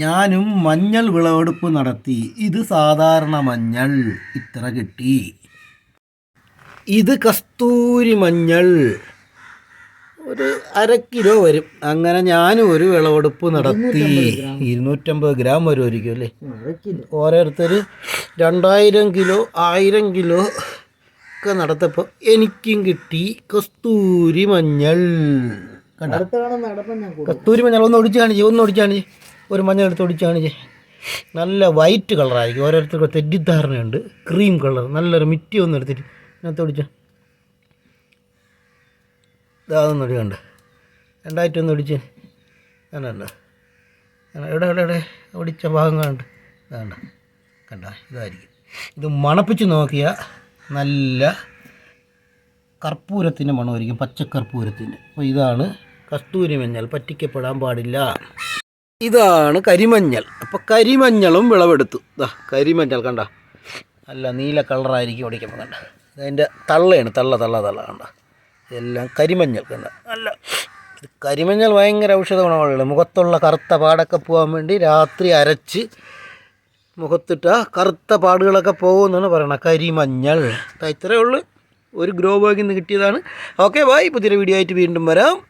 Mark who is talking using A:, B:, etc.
A: ഞാനും മഞ്ഞൾ വിളവെടുപ്പ് നടത്തി. ഇത് സാധാരണ മഞ്ഞൾ. ഇത്ര കിട്ടി. ഇത് കസ്തൂരി മഞ്ഞൾ. ഒരു അര കിലോ വരും. അങ്ങനെ ഞാനും ഒരു വിളവെടുപ്പ് നടത്തി. ഇരുന്നൂറ്റമ്പത് ഗ്രാം വരും ആയിരിക്കും അല്ലേ? ഓരോരുത്തർ രണ്ടായിരം കിലോ ആയിരം കിലോ ഒക്കെ നടത്തപ്പോൾ എനിക്കും കിട്ടി കസ്തൂരി മഞ്ഞൾ. കസ്തൂരി മഞ്ഞൾ ഒന്ന് ഒടിച്ച് കാണിച്ചു ഒന്ന് ഒടിച്ച് കാണിച്ചേ. ഒരു മഞ്ഞൾ എടുത്ത് ഒടിച്ച് നല്ല വൈറ്റ് കളറായിരിക്കും ഓരോരുത്തർക്ക് തെറ്റിദ്ധാരണയുണ്ട്. ക്രീം കളർ നല്ലൊരു മിറ്റി ഒന്ന് എടുത്തിട്ട് ഇതിനകത്ത് ഒടിച്ച. ഇതാതൊന്നും ഒടി കണ്ട്. രണ്ടായിട്ട് ഒന്ന് ഒടിച്ച്. കണ്ടോ എവിടെ എവിടെ എവിടെ? ഒടിച്ച ഭാഗം കണ്ട്. വേണ്ട കണ്ട? ഇതായിരിക്കും. ഇത് മണപ്പിച്ച് നോക്കിയാൽ നല്ല കർപ്പൂരത്തിന്റെ മണമായിരിക്കും. പച്ചക്കർപ്പൂരത്തിന്റെ അപ്പോൾ ഇതാണ് കസ്തൂരി മഞ്ഞൾ. പറ്റിക്കപ്പെടാൻ പാടില്ല. ഇതാണ് കരിമഞ്ഞൾ. അപ്പോൾ കരിമഞ്ഞളും വിളവെടുത്തു. ഇതാ കരിമഞ്ഞൾ കണ്ട. നല്ല നീല കളറായിരിക്കും ഓടിക്കുമ്പോൾ കണ്ട. അതിന്റെ തള്ളയാണ്. തള്ള തള്ള തള്ള കണ്ട. എല്ലാം കരിമഞ്ഞൾ കണ്ട. നല്ല കരിമഞ്ഞൾ ഭയങ്കര ഔഷധ ഗുണങ്ങളുള്ള മുഖത്തുള്ള കറുത്ത പാടൊക്കെ പോകാൻ വേണ്ടി രാത്രി അരച്ച് മുഖത്തിട്ട കറുത്ത പാടുകളൊക്കെ പോകുമെന്നാണ് പറയണത് കരിമഞ്ഞൾ. ഇത്രയേ ഉള്ളൂ. ഒരു ഗ്രോ ബാഗിൽ നിന്ന് കിട്ടിയതാണ്. ഓക്കെ ബായ് പുതിയൊരു വീഡിയോ ആയിട്ട് വീണ്ടും വരാം.